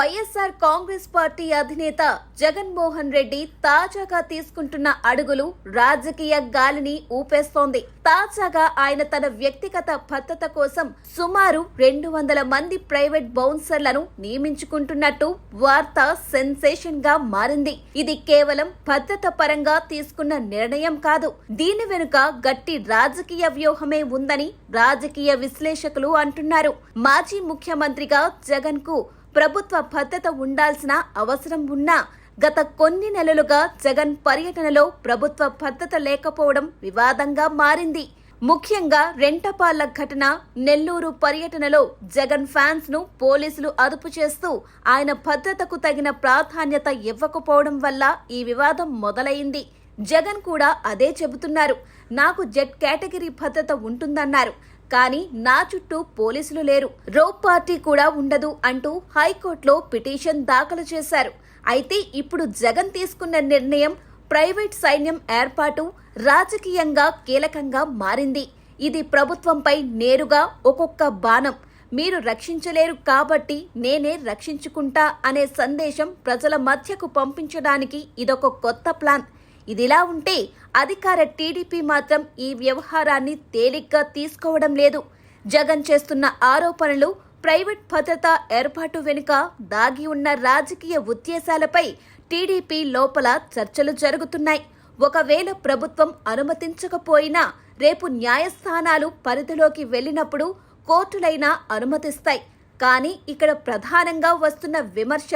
YSR Congress party అధినేత జగన్మోహన్ రెడ్డి తాజాగా తీసుకుంటున్న అడుగులు రాజకీయ గాలిని ఊపేస్తోంది. తాజాగా ఆయన తన వ్యక్తిగత భద్రత కోసం సుమారు రెండు వందల మంది ప్రైవేట్ బౌన్సర్లను నియమించుకుంటున్నట్టు వార్త సెన్సేషన్గా మారింది. ఇది కేవలం భద్రత పరంగా తీసుకున్న నిర్ణయం కాదు. దీని వెనుక గట్టి రాజకీయ వ్యూహమే ఉందని రాజకీయ విశ్లేషకులు అంటున్నారు. మాజీ ముఖ్యమంత్రిగా జగన్కు ప్రభుత్వ భద్రత ఉండాల్సిన అవసరం ఉన్నా గత కొన్ని నెలలుగా జగన్ పర్యటనలో ప్రభుత్వ భద్రత లేకపోవడం వివాదంగా మారింది. ముఖ్యంగా రెంటపాళ్ళ ఘటన నెల్లూరు పర్యటనలో జగన్ ఫ్యాన్స్ను పోలీసులు అదుపు చేస్తూ ఆయన భద్రతకు తగిన ప్రాధాన్యత ఇవ్వకపోవడం వల్ల ఈ వివాదం మొదలైంది. జగన్ కూడా అదే చెబుతున్నారు. నాకు జెట్ కేటగిరీ భద్రత ఉంటుందన్నారు. కానీ నా చుట్టూ పోలీసులు లేరు. రోప్ పార్టీ కూడా ఉండదు అంటూ హైకోర్టులో పిటిషన్ దాఖలు చేశారు. అయితే ఇప్పుడు జగన్ తీసుకున్న నిర్ణయం ప్రైవేట్ సైన్యం ఏర్పాటు రాజకీయంగా కీలకంగా మారింది. ఇది ప్రభుత్వంపై నేరుగా ఒక్కొక్క బాణం. మీరు రక్షించలేరు కాబట్టి నేనే రక్షించుకుంటా అనే సందేశం ప్రజల మధ్యకు పంపించడానికి ఇదొక కొత్త ప్లాన్. ఇదిలా ఉంటే అధికార టీడీపీ మాత్రం ఈ వ్యవహారాన్ని తేలిగ్గా తీసుకోవడం లేదు. జగన్ చేస్తున్న ఆరోపణలు ప్రైవేట్ భద్రతా ఏర్పాటు వెనుక దాగి ఉన్న రాజకీయ ఉద్దేశాలపై టీడీపీ లోపల చర్చలు జరుగుతున్నాయి. ఒకవేళ ప్రభుత్వం అనుమతించకపోయినా రేపు న్యాయస్థానాలు పరిధిలోకి వెళ్ళినప్పుడు కోర్టులైనా అనుమతిస్తాయి. కానీ ఇక్కడ ప్రధానంగా వస్తున్న విమర్శ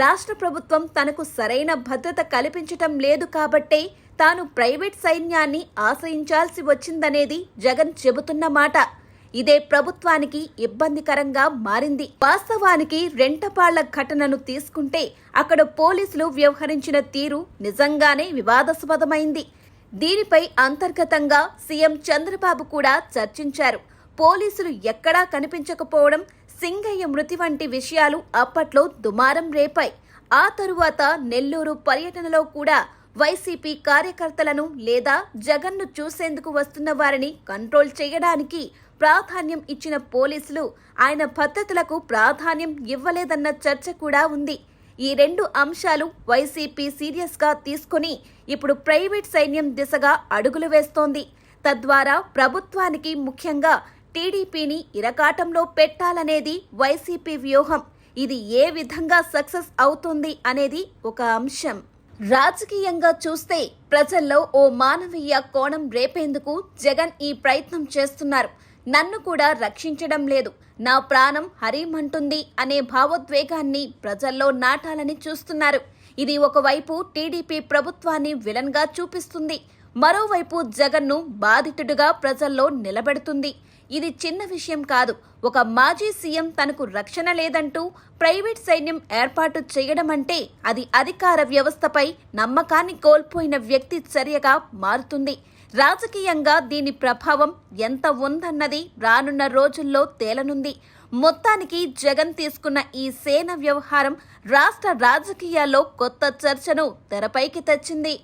రాష్ట్ర ప్రభుత్వం తనకు సరైన భద్రత కల్పించటం లేదు కాబట్టే తాను ప్రైవేట్ సైన్యాన్ని ఆశ్రయించాల్సి వచ్చిందనేది జగన్ చెబుతున్న మాట. ఇదే ప్రభుత్వానికి ఇబ్బందికరంగా మారింది. వాస్తవానికి రెంటపాళ్ళ ఘటనను తీసుకుంటే అక్కడ పోలీసులు వ్యవహరించిన తీరు నిజంగానే వివాదాస్పదమైంది. దీనిపై అంతర్గతంగా సీఎం చంద్రబాబు కూడా చర్చించారు. పోలీసులు ఎక్కడా కనిపించకపోవడం సింగయ్య మృతి వంటి విషయాలు అప్పట్లో దుమారం రేపాయి. ఆ తరువాత నెల్లూరు పర్యటనలో కూడా వైసీపీ కార్యకర్తలను లేదా జగన్ను చూసేందుకు వస్తున్న వారిని కంట్రోల్ చేయడానికి ప్రాధాన్యం ఇచ్చిన పోలీసులు ఆయన భద్రతలకు ప్రాధాన్యం ఇవ్వలేదన్న చర్చ కూడా ఉంది. ఈ రెండు అంశాలు వైసీపీ సీరియస్గా తీసుకుని ఇప్పుడు ప్రైవేట్ సైన్యం దిశగా అడుగులు వేస్తోంది. తద్వారా ప్రభుత్వానికి ముఖ్యంగా టీడీపీని ఇరకాటంలో పెట్టాలనేది వైసీపీ వ్యూహం. ఇది ఏ విధంగా సక్సెస్ అవుతుంది అనేది ఒక అంశం. రాజకీయంగా చూస్తే ప్రజల్లో ఓ మానవీయ కోణం రేపేందుకు జగన్ ఈ ప్రయత్నం చేస్తున్నారు. నన్ను కూడా రక్షించడం లేదు. నా ప్రాణం హరిమంటుంది అనే భావోద్వేగాన్ని ప్రజల్లో నాటాలని చూస్తున్నారు. ఇది ఒకవైపు టీడీపీ ప్రభుత్వాన్ని విలన్గా చూపిస్తుంది. మరోవైపు జగన్ను బాధితుడిగా ప్రజల్లో నిలబెడుతుంది. ఇది చిన్న విషయం కాదు. ఒక మాజీ సీఎం తనకు రక్షణ లేదంటూ ప్రైవేట్ సైన్యం ఏర్పాటు చేయడం అంటే అది అధికార వ్యవస్థపై నమ్మకాన్ని కోల్పోయిన వ్యక్తి చర్యగా మారుతుంది. రాజకీయంగా దీని ప్రభావం ఎంత ఉందన్నది రానున్న రోజుల్లో తేలనుంది. మొత్తానికి జగన్ తీసుకున్న ఈ సేన వ్యవహారం రాష్ట్ర రాజకీయాల్లో కొత్త చర్చను తెరపైకి తెచ్చింది.